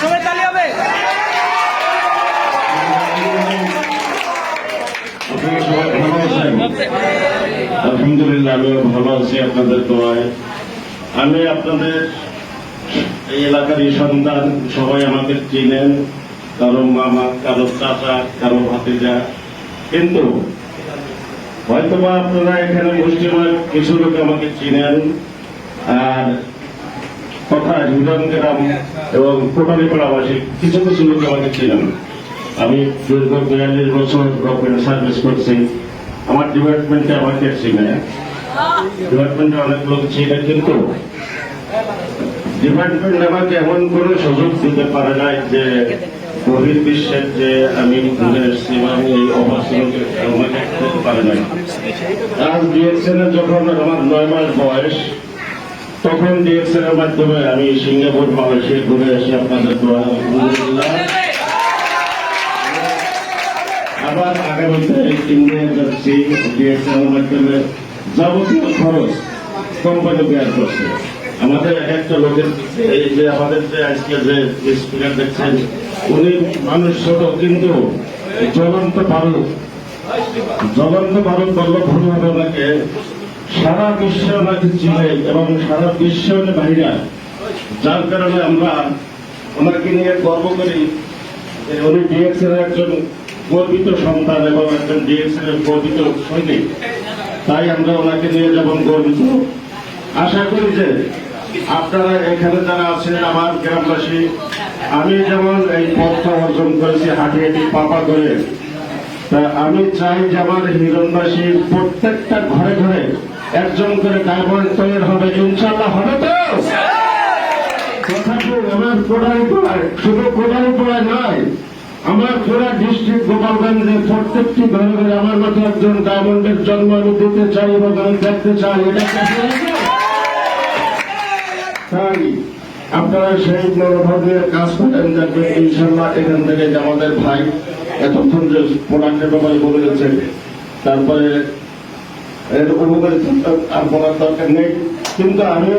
সবাই আলহামদুলিল্লাহ আমিও ভালো আছি আপনাদের দোয়ায় আমি আপনাদের এই এলাকারই সন্তান সবাই আমাকে চিনেন। কারও মামা, কারও চাচা, কারও ভাতিজা। কিন্তু হয়তোবা আপনারা এখানে মুসলিমের কিছু লোক আমাকে চিনেন আর তথা হিরণ গ্রাম এবং কোটালীপাড়াবাসী কিছু কিছু লোক আমাকে চিনেন। আমি দীর্ঘ বিয়াল্লিশ বছর গভর্নমেন্ট সার্ভিস করছি। আমার ডিপার্টমেন্টে আমাকে চিনে। ডিপার্টমেন্টে অনেক লোক চিনে, কিন্তু ডিপার্টমেন্ট আমাকে এমন কোনো সুযোগ দিতে পারে নাই যে বহির্বিশ্বের যে আমি ঘুরে এসেছি ডিএক্সএন যখন আমার নয় মাস বয়স, তখন ডিএক্সএন এর মাধ্যমে আমি সিঙ্গাপুর মালয়েশিয়া ঘুরে এসে আপনাদের দোয়া আবার আগামীতে ইন্ডিয়া যাচ্ছি ডিএক্সএন এর মাধ্যমে যাবতীয় খরচ কোম্পানি বেয়ার করছে। আমাদের এক একটা লোকের এই যে আমাদের যে আজকে যে স্পিকার দেখছেন, উনি মানুষ ছোট, কিন্তু জ্বলন্ত ভারত জ্বলন্ত ভারত বল্লভভাবে ওনাকে। সারা বিশ্ব ওনাকে চিনে এবং সারা বিশ্ব উনি যার কারণে আমরা ওনাকে নিয়ে গর্ব করি উনি ডিএক্সের একজন গর্বিত সন্তান এবং একজন ডিএক্সের গর্বিত সৈনিক। তাই আমরা ওনাকে নিয়ে যেমন গর্বিত। আশা করি যে আপনারা এখানে যারা আছেন, আমার গ্রামবাসী, আমি যেমন এই পথটা অর্জন করেছি হাঁটি হাঁটি পাপা করে তা আমি চাই যে আমার হিরণবাসীর প্রত্যেকটা ঘরে ঘরে একজন করে ডায়মন্ড তৈরি হবে ইনশাল্লাহ হবে তো তথাপি আমার কোড়াই পড়ায় শুধু কোড়াই পড়ায় নয়, আমার পুরা ডিস্ট্রিক্ট গোপালগঞ্জে প্রত্যেকটি ঘরে ঘরে আমার মতো একজন ডায়মন্ডের জন্ম আমি দিতে চাই এবং আমি দেখতে চাই, এটা? তাই আপনারা সেই মনোভাব নিয়ে কাজ করেন যাতে ইনশাল্লাহ এখান থেকে যে আমাদের ভাই এতক্ষণ যে প্রোডাক্টের ব্যাপারে বলে গেছেন তারপরে এর উপকারিত আর বলার দরকার নেই। কিন্তু আমি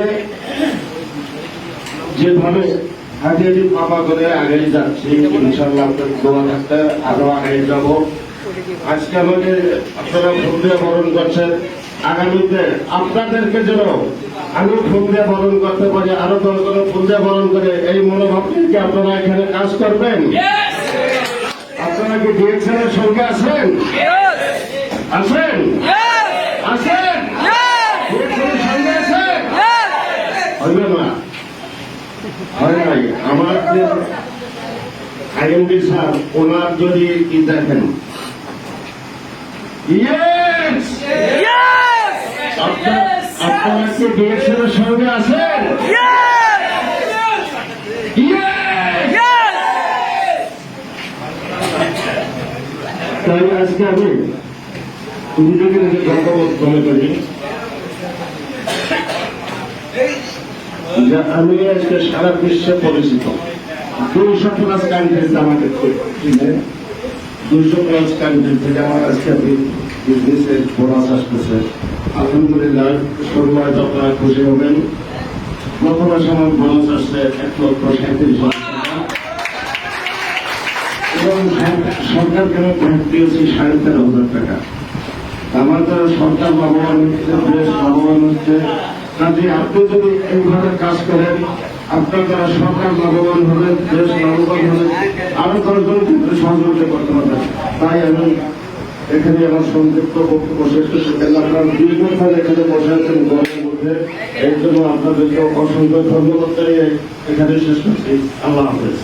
যেভাবে হাঁটি পাপা করে আগে যাচ্ছি ইনশাল্লাহ দোয়া থাকতে আরও আগে যাব। আজকে আমাকে আপনারা বরণ করছেন। আগামীতে আপনাদেরকে যেন আমি ফুল দিয়ে বরণ করতে পারি আরও দশজন ফুল দিয়ে বরণ করে এই মনোভাব কি আপনারা এখানে কাজ করবেন? আপনারা কি ডিএক্সএল এর সঙ্গে আছেন আছেন আছেন DXL এর সঙ্গে আছেন হইবে না। হয় নাই। আমার আইএমডি স্যার ওনার যদি কি দেখেন। ইয়েস আপনারা কি ডিএক্সএল এর সঙ্গে আছেন! তাই আজকে আমি নিজে গর্ববোধ মনে করি। যে আমি আজকে সারা বিশ্বে পরিচিত। দুইশো প্লাস কান্ট্রিতে আমাকে কান্ট্রি থেকে আমার আজকে বোনাস আসতেছে। আলহামদুলিল্লাহ আপনারা খুশি হবেন। বোনাস আসছে এক লক্ষ সাঁত্রিশ এবং আমি ভোট দিয়েছি সাড়ে হাজার টাকা? আমার দ্বারা সরকার লাভবান হচ্ছে। হচ্ছে আপনি যদি এইভাবে কাজ করেন আপনার দ্বারা সরকার লাভবান হবে দেশ লাভবান হবে আরও দশজন ক্ষেত্রে সহযোগিতা করতে পারবে তাই আমি এখানে আমার সংক্ষিপ্ত বক্তব্য শেষ করতে আপনারা দীর্ঘক্ষণ এখানে বসে আছেন, গরমের মধ্যে। এর জন্য আপনাদেরকে অসংখ্য ধন্যবাদ এখানে শেষ করছি। আল্লাহ হাফেজ।